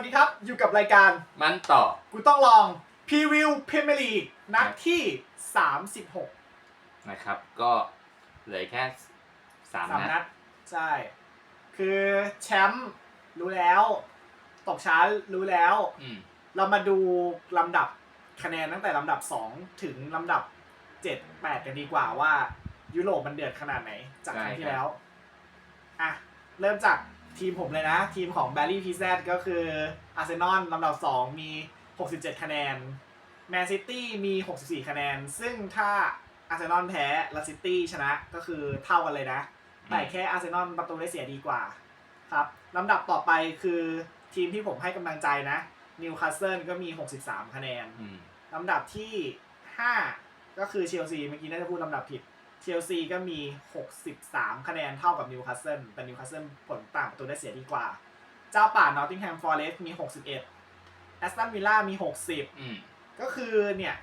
วัสดีครับ อยู่กับรายการมันต่อ กูต้องลองพรีวิวพรีเมียร์ลีกนัดที่ 36 นะครับ ก็เหลือแค่สามสามนันัดดใช่ คือแชมป์รู้แล้ว ตกชั้นรู้แล้ว อืม เรามาดูลำดับคะแนนตั้งแต่ลำดับ 2 ถึงลำดับ 7 8 กันดีกว่าว่า ยุโรปมันเดือดขนาดไหน จากครั้งที่แล้ว อะ เริ่มจาก ทีมผมเลยนะ ทีมของแบ r รี่พีซก็คืออาร์เซนอลลำดับ 2 มี 67 คะแนนแมนซิตี้มี 64 คะแนน ซึ่งถ้าอาร์เซนอลแพ้และซิตี้ชนะก็คือเท่ากันเลยนะ แต่แค่อาร์เซนอลประตูได้เสียดีกว่าครับลำดับต่อไปคือทีมที่ผมให้กำลังใจนะนิวคาสเซิลก็มี 63 คะแนนอืมลำดับที่ 5 ก็คือเชลซีเมื่อกี้น่าจะพูดลำดับผิด เชลซีก็มี 63 คะแนนเท่ากับนิวคาสเซิลแต่นิวคาสเซิลผลต่างประตูได้เสียดีกว่า เจ้าป่านอตติงแฮมฟอร์เรสต์มี 61แอสตันวิลล่ามี 60อืมก็คือเนี่ย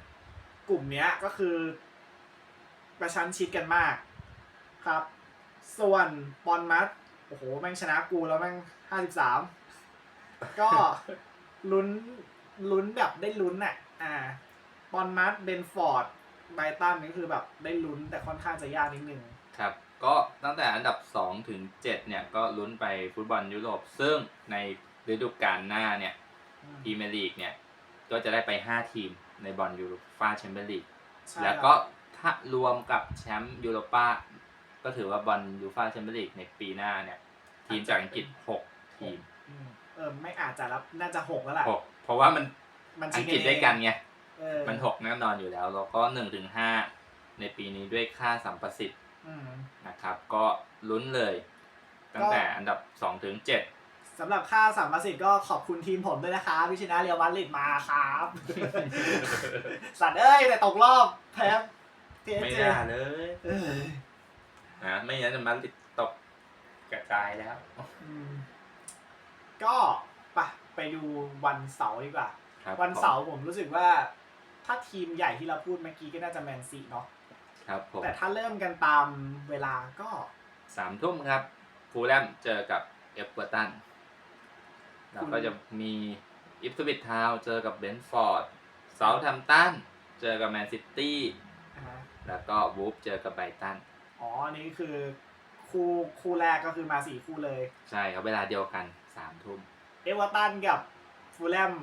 กลุ่มเนี้ยก็คือ ประชันชิดกันมากครับ ส่วนบอลมัดโอ้โห แม่งชนะกูแล้วแม่งห้าสิบสามก็ลุ้นลุ้นแบบได้ลุ้นอะอ่าบอลมัดเบนฟอร์ด ไบรตันนี่คือแบบได้ลุ้นแต่ค่อนข้างจะยากนิดนึง ครับ ก็ตั้งแต่อันดับ 2 ถึง 7 เนี่ย ก็ลุ้นไปฟุตบอลยุโรป ซึ่งในฤดูกาลหน้าเนี่ยพรีเมียร์ลีกเนี่ย ก็จะได้ไป 5 ทีมในบอลยูโรฟาแชมเปี้ยนลีกใช่แล้วก็ถ้ารวมกับแชมป์ยูโรปาก็ถือว่าบอลยูฟาแชมเปี้ยนลีกในปีหน้าเนี่ย ทีมจากอังกฤษ 6 ทีมอืมเออไม่อาจจะรับน่าจะหกแล้วแหละ6เพราะว่ามันมันอัชิงงกฤษด้วยกันไง เออมัน6แน่นอนอยู่แล้ว แล้วก็1ถึง5ในปีนี้ด้วยค่าสัมประสิทธิ์อืม นะครับ ก็ลุ้นเลย ตั้งแต่อันดับ2ถึง7สำหรับค่าสามประสิทธิ์ก็ขอบคุณทีมผมด้วยนะคะพิชนะเรียวมาดริดมาครับ สัตว์เอ้ย แต่ตกรอบแพ้ทีไม่เจน่าเลยเออนะไม่งั้นจะมาติดตกกระจายแล้ว อืมก็ไปไปดูวันเสาร์ดีกว่า ครับวันเสาร์ผมรู้สึกว่า ถ้าทีมใหญ่ที่เราพูดเมื่อกี้ก็น่าจะแมนซีเนาะครับผมแต่ถ้าเริ่มกันตามเวลาก็สามทุ่มครับฟูลแลมเจอกับเอเวอร์ตันแล้วก็จะมีอิฟสวิตทาวเจอกับเบนฟอร์ดเซาท์แฮมตันเจอกับแมนซิตี้อ่าแล้วก็วูฟเจอกับไบรตันอ๋ออันนี้คือคู่คู่แรกก็คือมาสี่คู่เลย ใช่ครับเวลาเดียวกันสามทุ่มเอเวอร์ตันกับฟูลแลม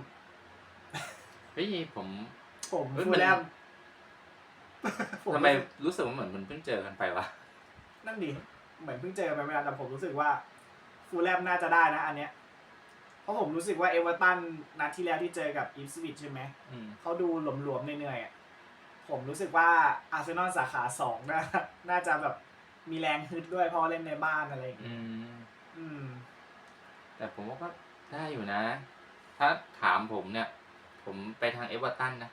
เฮ้ยผม ผมเฮ้ยฟูมันลแลมผทำไมรู้สึกว่าเหมือนมันเพิ่งเจอกันไปวะ นั่นดิเหมือนเพิ่งเจอกันไปไม่นานแต่ผมรู้สึกว่า ฟูลแลมน่าจะได้นะ อันเนี้ยเพราะผมรู้สึกว่าเอเวอร์ตันนัดที่แล้วที่เจอกับอีฟสวิตใช่ไหม อืม เขาดูหลวมๆเหนื่อยๆอะผมรู้สึกว่าอาร์เซนอลสาขาสองน่าน่าจะแบบมีแรงฮึดด้วยเพราะเล่นในบ้านอะไรอย่างเงี้ยอืม อืม แต่ผมว่าก็ได้อยู่นะ ถ้าถามผมเนี่ย ผมไปทางเอเวอร์ตันนะ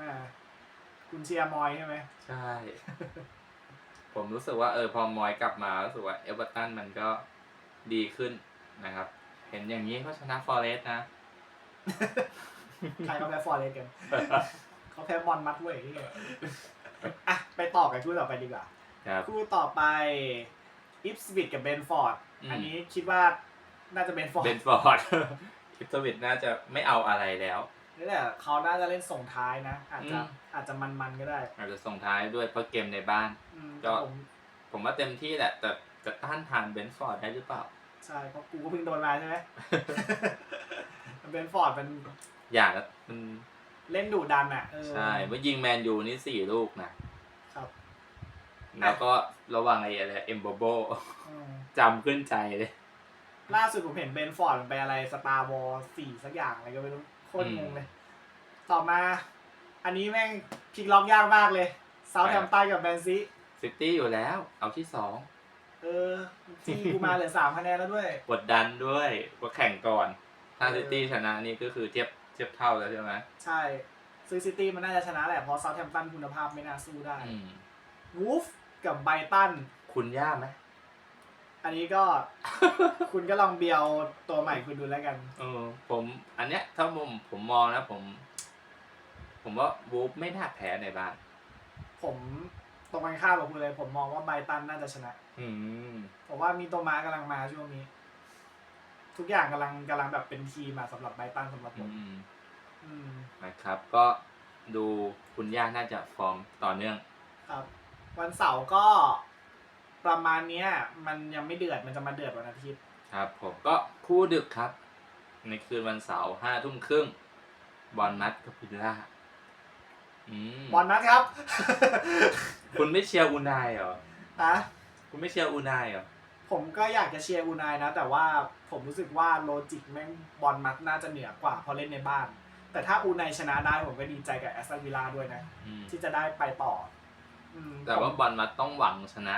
อ่าคุณเชียร์มอยใช่ไหมใช่ ผมรู้สึกว่าเออพอมอยกลับมารู้สึกว่าเอเวอร์ตันมันก็ดีขึ้นนะครับ เห็นอย่างนี้เขาชนะฟอเรสต์นะ ใครเขาแพ้ฟอร์เรสกัน เขาแพ้บอลมัดเว้ยนี่ไงอะไปต่อกันคู่ต่อไปดีกว่า ครับ คู่ต่อไปอิฟสวิตกับเบนฟอร์ด อืม อันนี้คิดว่าน่าจะเบนฟอร์ด เบนฟอร์ดคิปสวิตน่าจะไม่เอาอะไรแล้ว นี่แหละเขาน่าจะเล่นส่งท้ายนะ อาจจะอืม อาจจะมันๆก็ได้อาจจะส่งท้ายด้วยเพราะเกมในบ้าน อืมก็ แต่ผมผมว่าเต็มที่แหละ แต่จะต้านทานเบนฟอร์ดได้หรือเปล่า ใช่เพราะกูก็เพิ่งโดนมาใช่ไหม เบนฟอร์ดมันอย่างมันเล่นดุดันอะเออใช่ว่ายิงแมนยูนี่สี่ลูกนะ ครับแล้วก็ระวังไอ้อะไรเอ็มโบโบอืมจำขึ้นใจเลย ล่าสุดผมเห็นเบนฟอร์ดมันไปอะไรสตาร์วอลสี่สักอย่างอะไรก็ไม่รู้ โคตรงงเลย ต่อมา อันนี้แม่งพลิกล็อกยากมากเลยเซาท์แฮมป์ตันกับแมนซีซิตี้อยู่แล้ว เอาที่สองเออจีกูมาเหลือสามคะแนนแล้วด้วย กดดันด้วยว่าแข่งก่อน ถ้าเออซิตี้ชนะนี่ก็คือเทียบเทียบเท่าแล้วใช่ไหมใช่ซึ่งซิตี้มันน่าจะชนะแหละเพราะเซาท์แฮมป์ตันคุณภาพไม่น่าสู้ได้อืมวูฟกับไบรตัน คุณยากไหม อันนี้ก็ คุณก็ลองเบียวตัวใหม่คุณดูแล้วกัน เออผมอันเนี้ยถ้าผมผมมองนะผม ผมว่าวูฟไม่น่าแพ้ในบ้าน ผมตรงกันข้ามกับคุณเลย ผมมองว่าไบรตันน่าจะชนะ อืม ผมว่ามีตัวม้ากำลังมาช่วงนี้ ทุกอย่างกำลังกำลังแบบเป็นทีมอะสำหรับไบรตันสำหรับผอืม มอืมนะครับ ก็ดูคุณย่าน่าจะฟอร์มต่อเนื่อง ครับ วันเสาร์ก็ ประมาณเนี้ย มันยังไม่เดือดมันจะมาเดือดวันอาทิตย์ ครับผมก็คู่ดึกครับ ในคืนวันเสาร์ห้าทุ่มครึ่งบอลนัดกับวิลล่าอืมบอลนัดครับ คุณไม่เชียร์อูนายเหรอฮะคุณไม่เชียร์อูนายเหรอผมก็อยากจะเชียร์อูไนายนะ แต่ว่าผมรู้สึกว่าโลจิกแม่งบอลมัดน่าจะเหนือกว่าเพราะเล่นในบ้าน แต่ถ้าอูไนายชนะได้ผมก็ดีใจกับแอสตันวิลล่าด้วยนะ อืมที่จะได้ไปต่ออืมแต่ว่าผมบอลมัดต้องหวังชนะ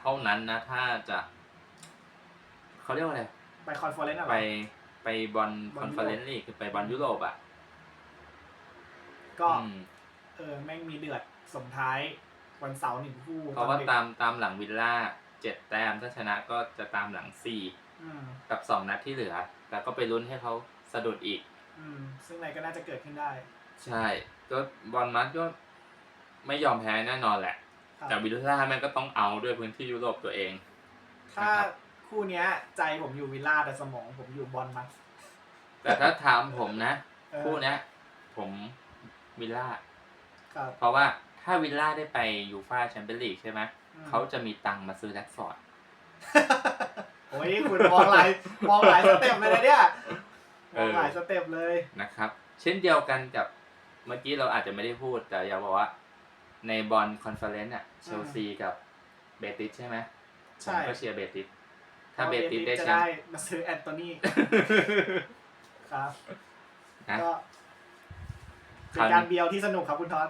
เท่านั้นนะ ถ้าจะเขาเรียกว่าอะไร ไปคอนเฟอเรนซ์อะไร ไปไปบอลบคออลนยุเฟอโรปเรนซ์ลีกคือไปบอลยุโรปอะก็อืมเออแม่งมีเดือดส่งท้ายวันเสาร์หนึ่งคู่เพราะว่าอนดึกตามตามหลังวิลล่าเจ็ดแต้มถ้าชนะก็จะตามหลังสี่อืมกับสองนัดที่เหลือ แต่ก็ไปลุ้นให้เขาสะดุดอีก อืมซึ่งอะไรก็น่าจะเกิดขึ้นได้ ใช่ ก็บอลมัดก็ไม่ยอมแพ้แน่นอนแหละครับ แต่วิลล่าแม่งก็ต้องเอาด้วยพื้นที่ยุโรปตัวเอง ถ้านะครับคู่เนี้ย ใจผมอยู่วิลล่าแต่สมองผมอยู่บอลมัดแต่ถ้าถามผมนะเออคู่เนี้ย ผมวิลล่าครับเพราะว่าถ้าวิลล่าได้ไปยูฟ่าแชมเปี้ยนลีกใช่ไหมอืมเขาจะมีตังค์มาซื้อแล็กฟอร์ดโอ้ยคุณมองหลายมองหลายสเต็ปเลยนะเนี่ยเอมองอหลายสเต็ปเลยนะครับ เช่นเดียวกันกับเมื่อกี้เราอาจจะไม่ได้พูดแต่อยากบอกว่า ในบอลคอนเฟอเรนซ์อะเชลซีกับเบติสใช่ไหมผใช่มก็เชียร์เบติสถ้าเบติสได้จะแชมได้ป์ มาซื้อแอนโทนีครับนะ ก็เป็ครานวนี้การเบียวที่สนุกครับคุณท็อต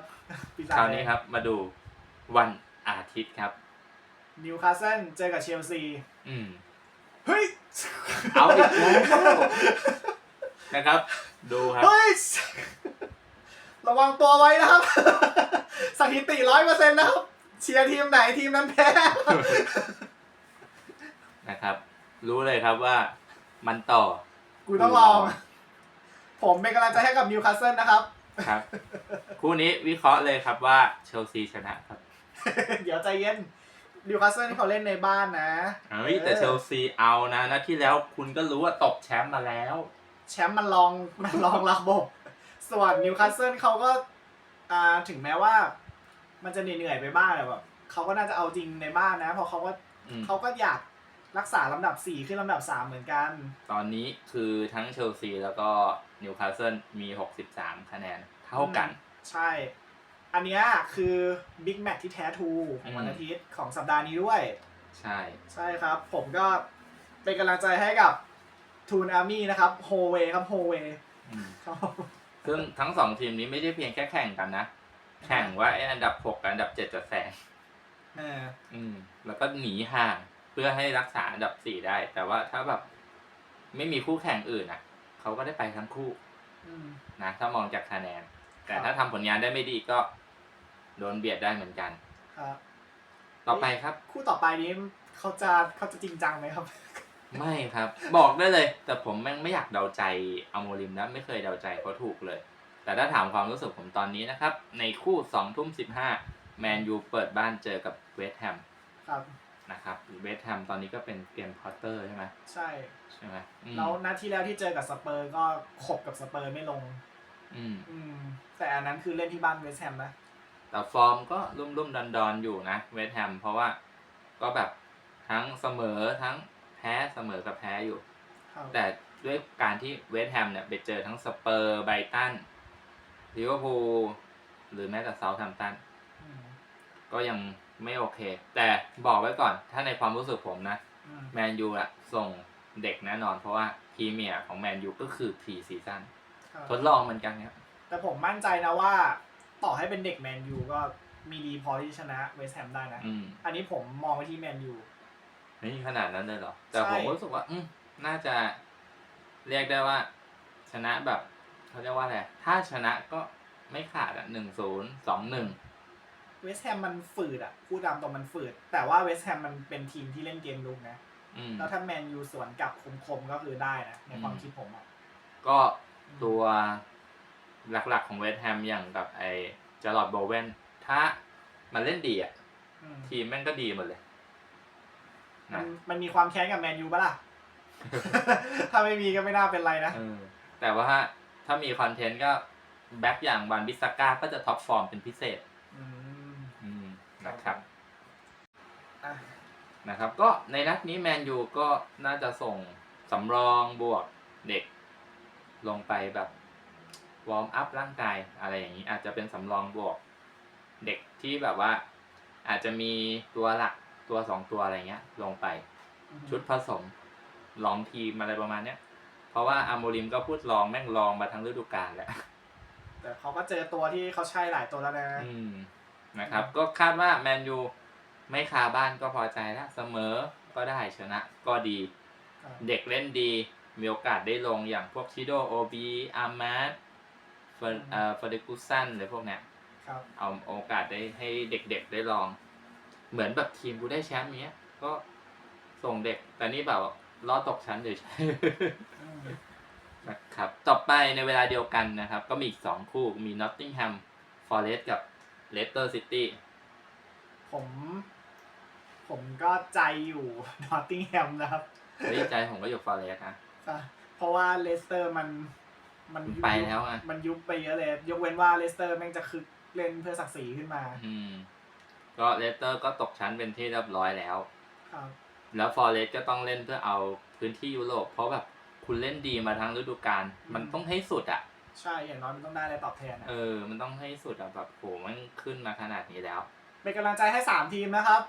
ปีศาจคราวนี้ครับ มาดูวันอาทิตย์ครับ นิวคาสเซิลเจอกับเชลซี อืม เฮ้ย เอาอีกแล้วนะครับ ดูครับ เฮ้ย ระวังตัวไว้นะครับ สถิติร้อยเปอร์เซ็นต์นะครับ เชียร์ทีมไหนทีมนั้นแพ้ นะครับ รู้เลยครับว่ามันต่อ กูต้องลอง ผมเป็นกำลังใจให้กับนิวคาสเซิลนะครับ ครับ คู่นี้วิเคราะห์เลยครับว่าเชลซีชนะครับ เดี๋ยวใจเย็นนิวคาสเซิลเขาเล่นในบ้านนะเฮ้ยแต่เชลซีเอานะนัดที่แล้วคุณก็รู้ว่าตกแชมป์มาแล้ว แชมป์มันลองมันลองระบบ ส่วนนิวคาสเซิลเขาก็อ่าถึงแม้ว่า มันจะเหนื่อยๆไปบ้างแต่แบบเขาก็น่าจะเอาจริงในบ้านนะ เพราะเขาก็อืมเขาก็อยากรักษาลำดับสี่ขึ้นลำดับสามเหมือนกัน ตอนนี้คือทั้งเชลซีแล้วก็นิวคาสเซิลมี63คะแนนเท่ากัน ใช่ อันเนี้ยคือบิ๊กแมตช์ที่แท้ทรูของวันอืม อาทิตย์ของสัปดาห์นี้ด้วย ใช่ ใช่ครับ ผมก็เป็นกำลังใจให้กับทูนอาร์มี่นะครับโฮเวครับโฮเวอืม ซึ่งทั้งสองทีมนี้ไม่ได้เพียงแค่แข่งกันนะ แข่งว่าไอ้อันดับ6กับอันดับ7จะแซงเอออืม แล้วก็หนีห่างเพื่อให้รักษาอันดับ4ได้ แต่ว่าถ้าแบบไม่มีคู่แข่งอื่นอะเขาก็ได้ไปทั้งคู่อืม นะถ้ามองจากคะแนน แต่ครับ ถ้าทำผลงานได้ไม่ดีก็โดนเบียดได้เหมือนกัน ครับ ต่อไปครับ คู่ต่อไปนี้เขาจะเขาจะจริงจังไหมครับ ไม่ครับ บอกได้เลย แต่ผมแม่งไม่อยากเดาใจอโมริมนะไม่เคยเดาใจเขาถูกเลย แต่ถ้าถามความรู้สึกผมตอนนี้นะครับ ในคู่สองทุ่มสิบห้าแมนยูเปิดบ้านเจอกับเวสต์แฮมครับนะครับเวสต์แฮมตอนนี้ก็เป็นเกมพอตเตอร์ใช่ไหมใช่ใช่ไหมอืมแล้วนัดที่แล้วที่เจอกับสเปอร์ก็ขบกับสเปอร์ไม่ลง อืม อืม แต่อันนั้นคือเล่นที่บ้านเวสต์แฮมนะ แต่ฟอร์มก็รุ่มรุ่มดอนดอนๆอยู่นะเวสต์แฮมเพราะว่าก็แบบทั้งเสมอทั้งแพ้เสมอกับแพ้อยู่ครับแต่ด้วยการที่เวสต์แฮมเนี่ยไปเจอทั้งสเปอร์ไบรตันลิเวอร์พูลหรือแม้แต่เซาท์แฮมป์ตันอืมก็ยังไม่โอเค แต่บอกไว้ก่อน ถ้าในความรู้สึกผมนะอืมแมนยูอะส่งเด็กแน่นอน เพราะว่าพรีเมียร์ของแมนยูก็คือพรีซีซั่นครับทดลองเหมือนกันครับแต่ผมมั่นใจนะว่า ต่อให้เป็นเด็กแมนยูก็มีดีพอที่ชนะเวสต์แฮมได้นะอืมอันนี้ผมมองไปที่แมนยู นี่ขนาดนั้นเลยเหรอ แต่ใช่ผมรู้สึกว่า อืมน่าจะเรียกได้ว่า ชนะแบบเขาเรียกว่าอะไร ถ้าชนะก็ไม่ขาดอะหนึ่งศูนย์สองหนึ่งเวสต์แฮมมันฝืดอะพูดตามตรงมันฝืด แต่ว่าเวสต์แฮมมันเป็นทีมที่เล่นเกมลุกนะอืมแล้วถ้าแมนยูสวนกลับคมๆก็คือได้นะในความอืมคิดผมอะก็ตัวหลักๆของเวสต์แฮมอย่างกับไอ้จาร์ลอดโบเวนถ้ามันเล่นดีอะอืมทีมแม่งก็ดีหมดเลย มันะนมันมีความแค้นกับแมนยูปะล่ะ ถ้าไม่มีก็ไม่น่าเป็นไรนะ เออแต่ว่าถ้ามีคอนเทนต์ก็แบ็กอย่างวันบิสก้าก็จะท็อปฟอร์มเป็นพิเศษ อืมอืมนะครับอะนะครับ ก็ในนัดนี้แมนยูก็น่าจะส่งสำรองบวกเด็ก ลงไปแบบวอร์มอัพร่างกายอะไรอย่างนี้อาจจะเป็นสำรองบวก เด็กที่แบบว่า อาจจะมีตัวหลัก ตัวสองตัวอะไรเงี้ย ลงไป ชุดผสมลองทีมอะไรประมาณเนี้ย เพราะว่าอาโมริมก็พูดลองแม่งลองมาทั้งฤดูกาลแหละแต่เขาก็เจอตัวที่เขาใช่หลายตัวแล้วนะอืมนะครับ ก็คาดว่าแมนยูไม่คาบ้านก็พอใจแล้วเสมอก็ได้ชนะก็ดีครับเด็กเล่นดี มีโอกาสได้ลงอย่างพวกชิโดโอบีอาร์มาร์เฟอร์เอ่อเฟอร์เดกุสันหรือพวกเนี้ยครับเอาโอกาสได้ให้เด็กๆได้ลอง เหมือนแบบทีมกูได้แชมป์เนี้ย ก็ส่งเด็ก แต่นี่แบบล้อตกชั้นเฉยๆอืมนะครับ ต่อไปในเวลาเดียวกันนะครับ ก็มีอีกสองคู่มี Nottingham Forest กับ Leicester City ผม ผมก็ใจอยู่นอตติงแฮมนะครับเฮ้ยใจผมก็อยู่ Forest นะเพราะว่าเลสเตอร์มันมันมันไปแล้วอะมันยุบไปเยอะเลย ยกเว้นว่าเลสเตอร์แม่งจะคึกเล่นเพื่อศักดิ์ศรีขึ้นมา อืม ก็เลสเตอร์ก็ตกชั้นเป็นที่เรียบร้อยแล้ว ครับ แล้วฟอร์เรสก็ต้องเล่นเพื่อเอาพื้นที่ยุโรป เพราะแบบคุณเล่นดีมาทั้งฤดูกาลมันต้องให้สุดอะ ใช่ อย่างน้อยมันต้องได้อะไรตอบแทนอะเออ มันต้องให้สุดอะแบบโหมันขึ้นมาขนาดนี้แล้ว เป็นกำลังใจให้ 3 ทีมนะครับ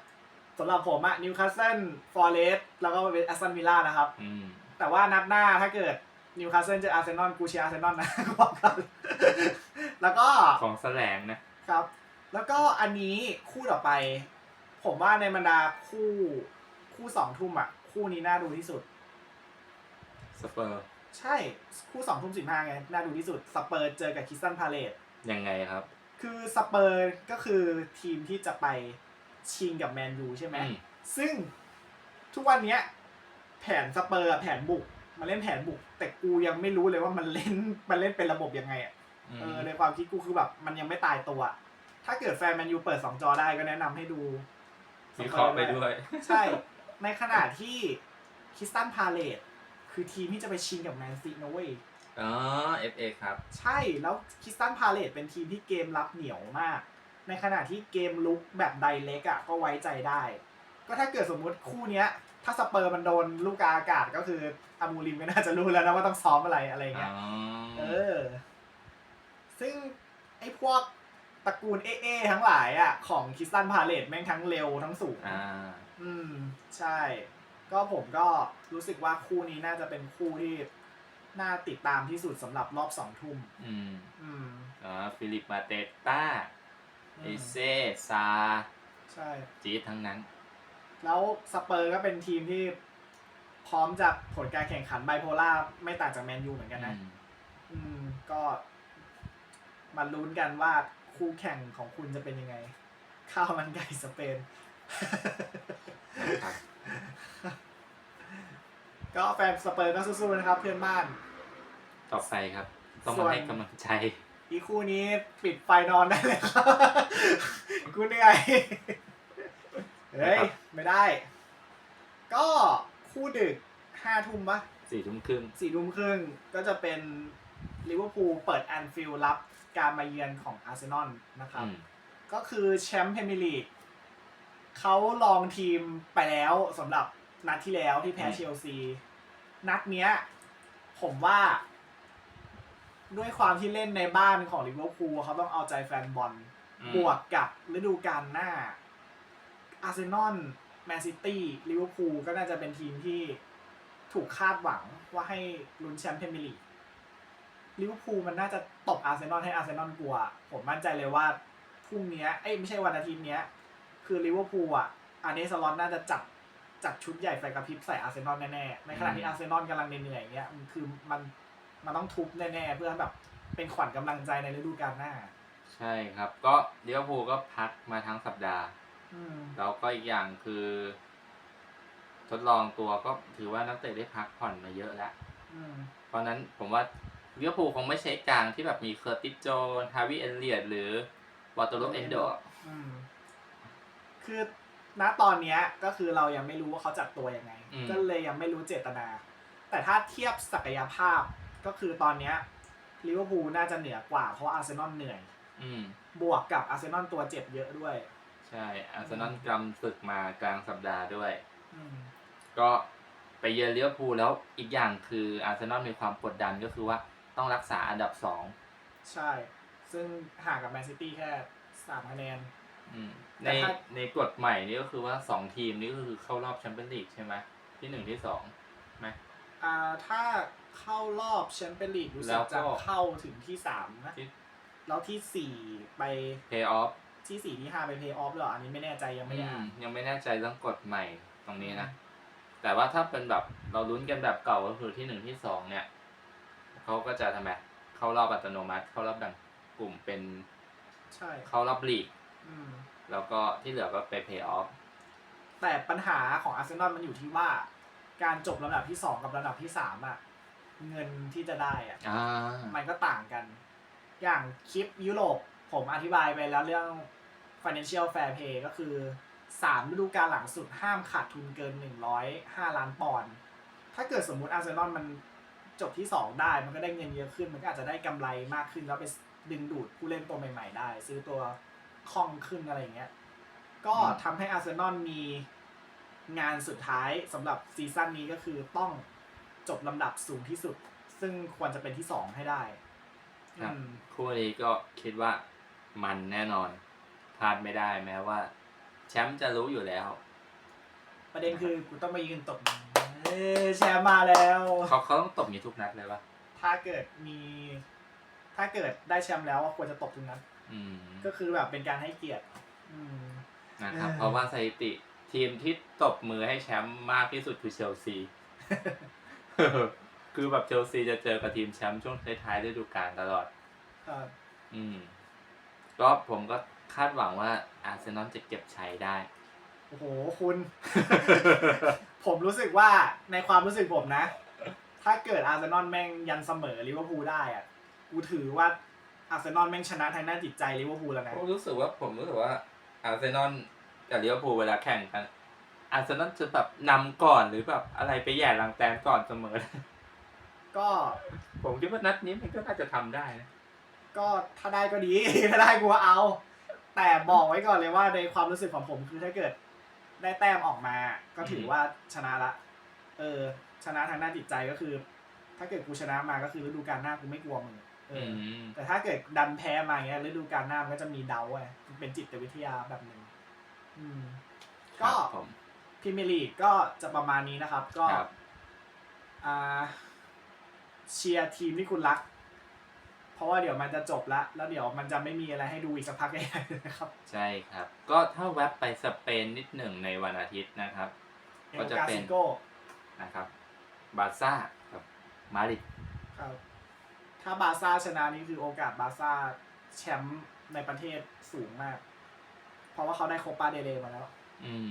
สำหรับผมอะนิวคาสเซิล ฟอร์เรสแล้วก็เป็นแอสตันวิลล่านะครับ อืม แต่ว่านัดหน้าถ้าเกิดนิวคาสเซิลเจออาร์เซนอลกูเชียร์อาร์เซนอลนะบอกกันแล้วก็ของแสลงนะครับ แล้วก็อันนี้คู่ต่อไป ผมว่าในบรรดาคู่คู่สองทุ่มอะ คู่นี้น่าดูที่สุด สเปอร์ ใช่คู่สองทุ่มสิบห้าไง น่าดูที่สุดสเปอร์เจอกับคิสตันพาเลตยังไงครับ คือสเปอร์ก็คือทีมที่จะไปชิงกับแมนยูใช่ไหม อืม ซึ่งทุกวันเนี้ย แผนสเปอร์อะแผนบุกมาเล่นแผนบุก แต่กูยังไม่รู้เลยว่ามันเล่นมันเล่นเป็นระบบยังไงอะ เออในความคิดกูคือแบบมันยังไม่ตายตัว ถ้าเกิดแฟนแมนยูเปิดสองจอได้ก็แนะนำให้ดูวิเคราะห์ไปด้วย ใช่ ในขณะที่คิสตันพาเลตคือทีมที่จะไปชิงกับแมนซีนะเว้ย อ๋อ FA ครับ ใช่แล้วคิสตันพาเลตเป็นทีมที่เกมรับเหนียวมาก ในขณะที่เกมลุกแบบไดเล็กอะก็ไว้ใจได้ ก็ถ้าเกิดสมมุติคู่เนี้ย ถ้าสเปอร์มันโดนลูกกาอากาศก็คืออามูริมก็น่าจะรู้แล้วนะว่าต้องซ้อมอะไรอะไรอย่างเงี้ยอ๋อเออ ซึ่งไอ้พวก ตระกูลเอเอทั้งหลายอะของคิสตันพาเลตแม่งทั้งเร็วทั้งสูงอ่าอืม ใช่ ก็ผมก็รู้สึกว่าคู่นี้น่าจะเป็นคู่ที่น่าติดตามที่สุดสำหรับรอบสองทุ่ม อืมอืมอ๋อฟิลิปมาเตต้าอืมเอเซซาใช่ จีดทั้งนั้น แล้วสเปอร์ก็เป็นทีมที่พร้อมจะผลการแข่งขันไบโพล่าไม่ต่างจากแมนยูเหมือนกันนะ อืมอืมก็มาลุ้นกันว่า คู่แข่งของคุณจะเป็นยังไง ข้าวมันไก่สเปนนะครับก็แฟนสเปอร์ก็สู้ๆนะครับเพื่อนบ้าน ต่อไปครับ ต้องส่มาวนให้กำลังใจ อีกคู่นี้ปิดไฟนอนได้เลยครับกูเหนื่อยเฮ้ย ไม่ได้ ก็คู่ดึกห้าทุ่มปะสี่ทุ่มครึ่งสี่ทุ่มครึ่งก็จะเป็นลิเวอร์พูลเปิดแอนฟิลด์รับ การมาเยือนของอาร์เซนอลนะครับอืมก็คือแชมป์พรีเมียร์ลีกเขาลองทีมไปแล้วสำหรับนัดที่แล้วที่แพ้อืมเชลซี นัดเนี้ย ผมว่า ด้วยความที่เล่นในบ้านของลิเวอร์พูลเขาต้องเอาใจแฟนบอลอืมบวกกับฤดูกาลหน้า อาร์เซนอลแมนซิตี้ลิเวอร์พูลก็น่าจะเป็นทีมที่ถูกคาดหวังว่าให้ลุ้นแชมป์พรีเมียร์ลีก ลิเวอร์พูลมันน่าจะตบอาร์เซนอลให้อาร์เซนอลกลัว ผมมั่นใจเลยว่าพรุ่งเนี้ยเอ้ยไม่ใช่วันอาทิตย์เนี้ย คือลิเวอร์พูลอะอาร์เนสลอตน่าจะจัดจัดชุดใหญ่ไฟกระพริบใส่อาร์เซนอลแน่ๆในขณะที่อาร์เซนอลกำลังเหนื่อยๆอย่างเงี้ยมันคือมันมันต้องทุบแน่ๆเพื่อแบบเป็นขวัญกำลังใจในฤดูกาลหน้า ใช่ครับ ก็ลิเวอร์พูลก็พักมาทั้งสัปดาห์อืมแล้วก็อีกอย่างคือ ทดลองตัวก็ถือว่านักเตะได้พักผ่อนมาเยอะแล้วอืมเพราะนั้นผมว่า ลิเวอร์พูลคงไม่ใช้กลางที่แบบมีเคอร์ติสโจนฮาวิเอเลียดหรือวอเตอร์โลเอนโดอืมคือณตอนเนี้ยก็คือเรายังไม่รู้ว่าเขาจัดตัวยังไง อืม ก็เลยยังไม่รู้เจตนา แต่ถ้าเทียบศักยภาพก็คือตอนเนี้ยลิเวอร์พูลน่าจะเหนือกว่าเพราะว่าอาร์เซนอลเหนื่อย อืม บวกกับอาร์เซนอลตัวเจ็บเยอะด้วย ใช่อาร์เซนอลกำศึกมากลางสัปดาห์ด้วย อืม ก็ไปเยือนลิเวอร์พูลแล้วอีกอย่างคืออาร์เซนอลมีความกดดันก็คือว่า ต้องรักษาอันดับสองใช่ ซึ่งห่างกับแมนซิตี้แค่สามคะแนน อืมแต่ในถ้า ในกฎใหม่นี่ก็คือว่าสองทีมนี้ก็คือเข้ารอบแชมเปี้ยนลีกใช่ไหมที่หนึ่งที่สองไหม อ่าถ้าเข้ารอบแชมเปี้ยนลีกรู้สึแล้กวก็ จะเข้าถึงที่สามนะ ที่แล้วที่สี่ไปเพย์ออฟที่สี่ที่ห้าไปเพย์ออฟหรออันนี้ไม่แน่ใจยังไม่ได้อ่าน ยังไม่แน่ใจเรื่องกฎใหม่ตรงนี้นะ แต่ว่าถ้าเป็นแบบเราลุ้นกันแบบเก่าก็คือที่หนึ่งที่สองเนี่ย เขาก็จะทำไมเข้ารอบอัตโนมัติ เข้ารอบแบ่งกลุ่มเป็นใช่เข้ารอบลีกอืมแล้วก็ที่เหลือก็ไปเพย์ออฟแต่ปัญหาของอาร์เซนอลมันอยู่ที่ว่า การจบลำดับที่สองกับลำดับที่สามอะเงินที่จะได้อะอ่ามันก็ต่างกัน อย่างคลิปยุโรปผมอธิบายไปแล้วเรื่อง financial fair play ก็คือสามฤดูกาลหลังสุดห้ามขาดทุนเกิน105ล้านปอนด์ถ้าเกิดสมมุติอาร์เซนอลมัน จบที่ 2 ได้มันก็ได้เงินเยอะขึ้น มันก็อาจจะได้กำไรมากขึ้น แล้วไปดึงดูดผู้เล่นตัวใหม่ ๆ ได้ ซื้อตัวคล่องขึ้นอะไรอย่างเงี้ยก็ทำให้อาร์เซนอลมีงานสุดท้ายสำหรับซีซั่นนี้ก็คือต้องจบลำดับสูงที่สุด ซึ่งควรจะเป็นที่ 2 ให้ได้ครับอืมคู่นี้ก็คิดว่ามันแน่นอนพลาดไม่ได้แม้ว่า แชมป์จะรู้อยู่แล้ว ประเด็นคือกูต้องมายืนตบมือ เอ้ยแชมป์มาแล้ว เขาเขาต้องตบมีทุกนัดเลยปะถ้าเกิดมี ถ้าเกิดได้แชมป์แล้วอะควรจะตบทุกนั้นอืมก็คือแบบเป็นการให้เกียรติอืม นะครับ เออ เพราะว่าสถิติทีมที่ตบมือให้แชมป์มากที่สุดคือเชลซี คือแบบเชลซีจะเจอกับทีมแชมป์ช่วงท้ายๆฤดูกาลตลอด เอ่ออืมก็ผมก็คาดหวังว่าอาร์เซนอลจะเก็บชัยได้ โอ้โหคุณ ผมรู้สึกว่าในความรู้สึกผมนะ ถ้าเกิดอาร์เซนอลแม่งยันเสมอลิเวอร์พูลได้อะกูถือว่าอาร์เซนอลแม่งชนะทางด้านจิตใจลิเวอร์พูลแล้วนะผมรู้สึกว่าผมรู้สึกว่าอาร์เซนอลกับลิเวอร์พูลเวลาแข่งกัน อาร์เซนอลจะแบบนำก่อนหรือแบบอะไรไปแย่หลังแตนก่อนเสมอ ก็ ผมคิดว่านัดนี้มันก็น่าจะทำได้นะก็ถ้าได้ก็ดี ถ้าได้กูก็เอา แต่บอกไว้ก่อนเลยว่าในความรู้สึกของผมคือถ้าเกิด ได้แต้มออกมา ก็ถือว่าชนะละ เออ ชนะทางด้านจิตใจก็คือ ถ้าเกิดกูชนะมาก็คือฤดูกาลหน้ากูไม่กลัวมึงเออืออมแต่ถ้าเกิดดันแพ้มาเงี้ยฤดูกาลหน้ามันก็จะมีเดาไงมันเป็นจิตวิทยาแบบหนึ่งอืมครัก็บผมพรีเมียร์ลีกก็จะประมาณนี้นะครับ ก็ครับอ่าเชียร์ทีมที่คุณรัก เพราะว่าเดี๋ยวมันจะจบละแล้วเดี๋ยวมันจะไม่มีอะไรให้ดูอีกสักพักใหญ่ๆนะครับใช่ครับ ก็ถ้าแวบไปสเปนนิดหนึ่งในวันอาทิตย์นะครับเอก็ลจะกาเป็นซิโก้นะครับบาร์ซ่ากับมาดริดครับถ้าบาร์ซ่าชนะนี่คือโอกาสบาร์ซ่าแชมป์ในประเทศสูงมาก เพราะว่าเขาได้โคปาเดเลมาแล้ว อืม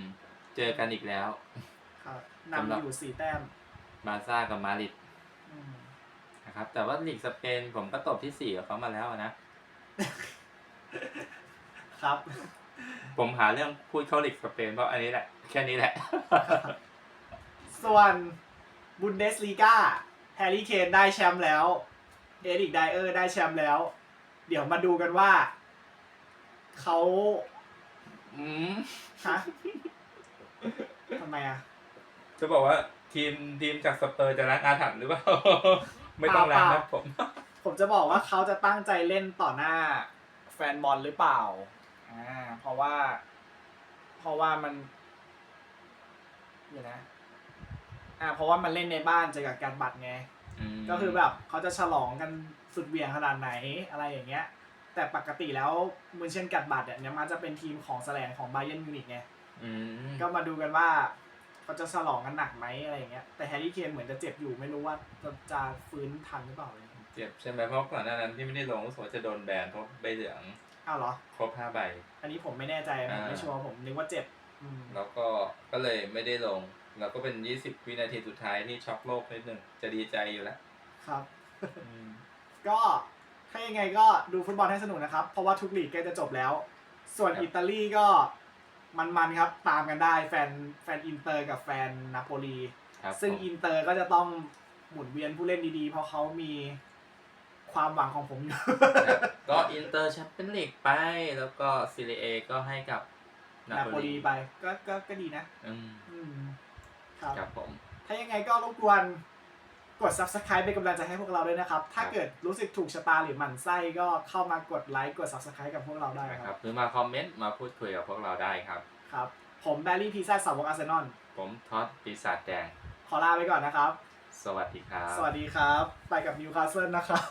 เจอกันอีกแล้ว ครับสำหรับนำอยู่สี่แต้ม บาร์ซ่ากับมาดริดอืม นะครับ แต่ว่าลีกสเปนผมก็ตบที่สี่กับเขามาแล้วนะ ครับ ผมหาเรื่องพูดเข้าลีกสเปนเพราะอันนี้แหละ แค่นี้แหละ ส่วนบุนเดสลีกาแฮร์รี่เคนได้แชมป์แล้ว เอริกไดเออร์ได้แชมป์แล้ว เดี๋ยวมาดูกันว่า เขาอืมฮะทำไมอะ จะบอกว่าทีมทีมจากสเปอร์จะล้างอาถรรพ์หรือเปล่า ไม่ต้องล้างเปนะล่าผมผมจะบอกว่าเขาจะตั้งใจเล่นต่อหน้าแฟนบอลหรือเปล่าอ่าเพราะว่า เพราะว่ามันเดี๋ยวนะอ่าเพราะว่ามันเล่นในบ้านเจอกับการบัตรไงมก็คือแบบเขาจะฉลองกันสุดเหวี่ยงขนาดไหนอะไรอย่างเงี้ย แต่ปกติแล้วมืนเช่นกัดบัตรเนี่ยมันจะเป็นทีมของแสลงของไบเ e นมิวนิกไงอืมก็มาดูกันว่า เขาจะฉลองกันหนักไหมอะไรอย่างเงี้ยแต่แฮร์รี่เคนเหมือนจะเจ็บอยู่ไม่รู้ว่าจะจะฟื้นทันหรือเปล่าเลยเจ็บใช่ไหมเพราะก่อนหน้านั้นที่ไม่ได้ลงรู้สึกว่าจะโดนแบนเพราะใบเหลืองอ้าวเหรอ ครบห้าใบ อันนี้ผมไม่แน่ใจผมไม่อ่าชัวร์ผมนึกว่าเจ็บอืมแล้วก็ก็เลยไม่ได้ลง แล้วก็เป็นยี่สิบวินาทีสุดท้ายที่ช็อกโลกนิดหนึ่งจะดีใจอยู่แล้วครับ ก็ถ้ายังไงก็ดูฟุตบอลให้สนุกนะครับ เพราะว่าทุกลีกใกล้จะจบแล้ว ส่วนครับอิตาลีก็ มันๆครับ ตามกันได้แฟนแฟนอินเตอร์กับแฟนนาโปลี ครับซึ่งผมอินเตอร์ก็จะต้องหมุนเวียนผู้เล่นดีๆ เพราะเขามีความหวังของผมอยู่ ครับก็อินเตอร์แชมเปี้ยนลีกไป แล้วก็ซีเรียก็ให้กับนานาโปโปลีลีไปก็ก็ก็ดีนะ อืมอืมครับ ครับผม ถ้ายังไงก็รบกวน กด subscribe เป็นกำลังใจให้พวกเราด้วยนะครับ ถ้าเกิดรู้สึกถูกชะตาหรือหมั่นไส้ก็เข้ามากดไลค์กด subscribe กับพวกเราได้นะคครัรับบหรือมาคอมเมนต์มาพูดคุยกับพวกเราได้ครับ ครับ ผมแบรี่พีซ่าสาวกอาร์เซนอลผมท็อดปีศาจแดง ขอลาไปก่อนนะครับ สวัสดีครับ สวัสดีครับ ไปกับนิวคาสเซิลนะครับ